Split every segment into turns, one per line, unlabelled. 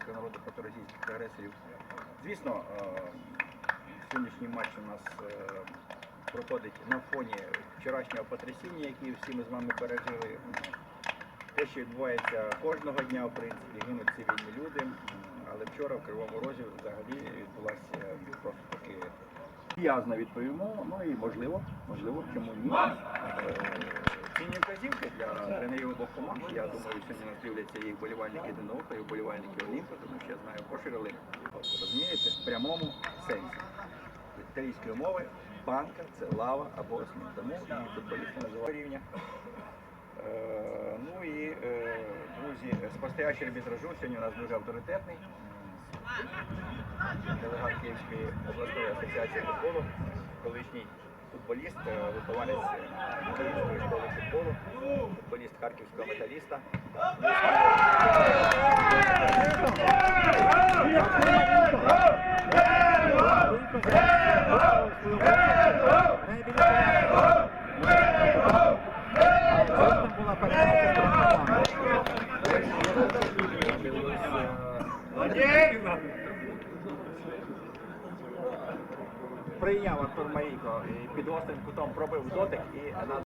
українського народу проти російських агресорів. Звісно, е, сьогоднішній матч у нас е, проходить на фоні вчорашнього потрясіння, яке всі ми з вами пережили. Те, що відбувається кожного дня, в принципі, гинуть цивільні люди. Але вчора в Кривому Розі взагалі відбулася просто таки В'язно відповімо, ну і можливо, можливо, чому ні. Е, Цінні вказівки для тренерів обох команд. Я думаю, сьогодні нас дивляться і вболівальники Диноха, і вболівальники Олімпа, тому що я знаю, поширили. Розумієте, в прямому сенсі. Італійської мови банка це лава або осмін. Тому і футболісти називають рівня. Е, ну і е, друзі, спостерігачий арбітражу сьогодні у нас дуже авторитетний. Делегат Київської обласної асоціації футболу, колишній футболіст, е, вихованець Київської школи футболу, футболіст харківського металіста. Прийняв Артур Марійко під гострим кутом пробив дотик і на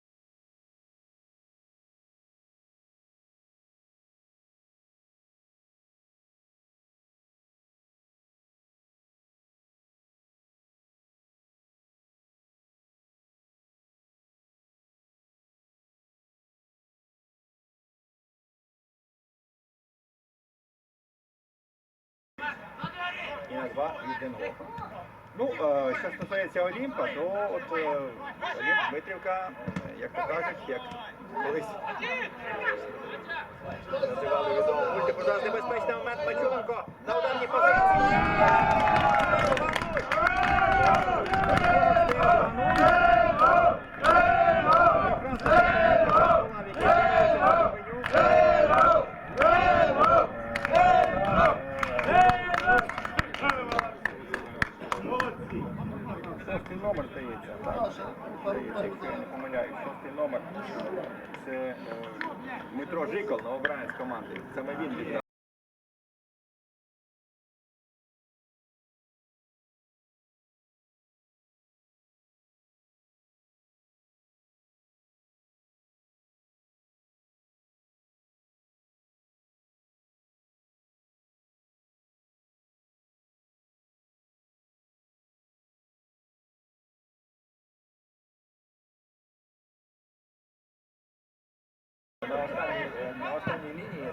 і назва Віденгофа. Ну, е, що стосується Олімпа, то от е, Олімп Дмитрівка, е, як то кажуть, як колись називали відомо мультику зараз небезпечний момент Мачуленко якщо я не помиляюсь. Шостий номер. Це е, Дмитро Жикол, новобранець команди. Саме він віддав.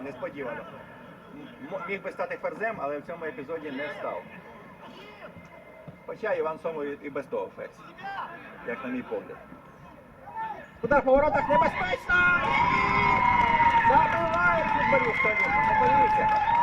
Несподівано. Міг би стати ферзем, але в цьому епізоді не став. Хоча Іван Сомов і без того ферзь, як на мій погляд. Удар по воротах небезпечно! Забиває футболіст не боїться.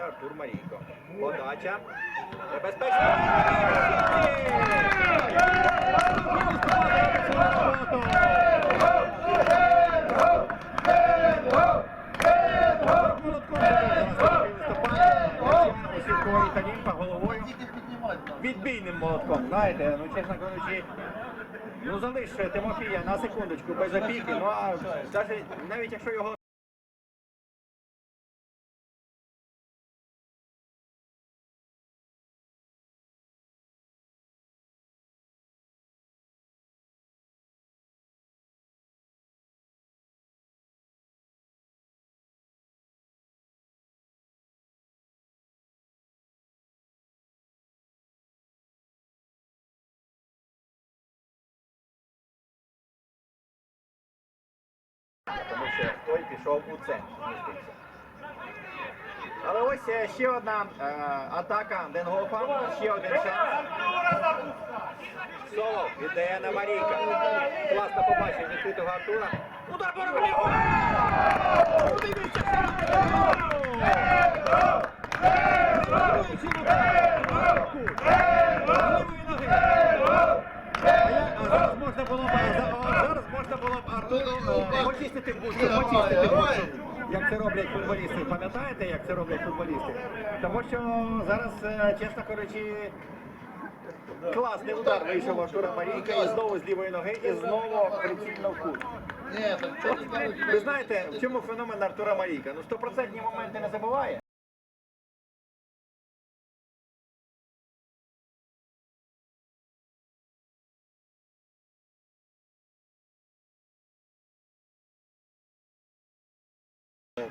Артур Марійко. Подача. Небезпечно. Відбійним молотком, знаєте, ну чесно кажучи, ну залиш Тимофія на секундочку без опіки, ну а навіть якщо його тому що той пішов у центр. Але ось е, ще одна е, атака Денгофа, ще один шанс. Солов віддає на Марійка. Класно побачив відкритого Артура. Удар по руку! Подивіться, А можна було б зараз можна було б Артуру е, почистити бусу, почистити бусу. як це роблять футболісти. Пам'ятаєте, як це роблять футболісти? Тому що зараз, е, чесно кажучи, класний удар вийшов Артура Марійка і знову з лівої ноги, і знову прицільно в кут. Ви знаєте, в чому феномен Артура Марійка? Ну, стопроцентні моменти не забуває.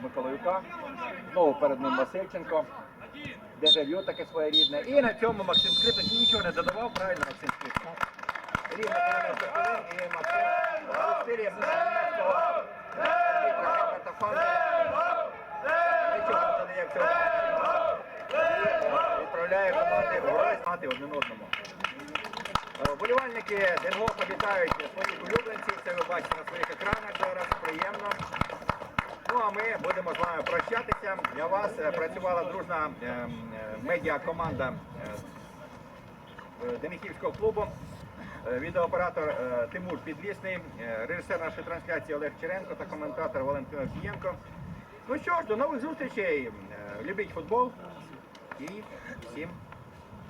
Миколаюка. Знову перед ним Васильченко. Дежавю таке своєрідне. І на цьому Максим Скрипник нічого не додавав, правильно Максим Скрипник? Рівно 90 хвилин і Максим стилі Німецького Герберта Відправляє команди мати один одному. Е, Вболівальники Денгофа вітають своїх улюбленців. Це ви бачите на своїх екранах зараз. Приємно. Ну а ми будемо з вами прощатися. Для вас е, працювала дружна е, м, е, медіакоманда е, е, Деміхівського клубу. Відеооператор Тимур Підлісний, режисер нашої трансляції Олег Черенко та коментатор Валентин Овсієнко. Ну що ж, до нових зустрічей. Е, Любіть футбол і всім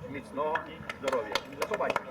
міцного здоров'я. До побачення.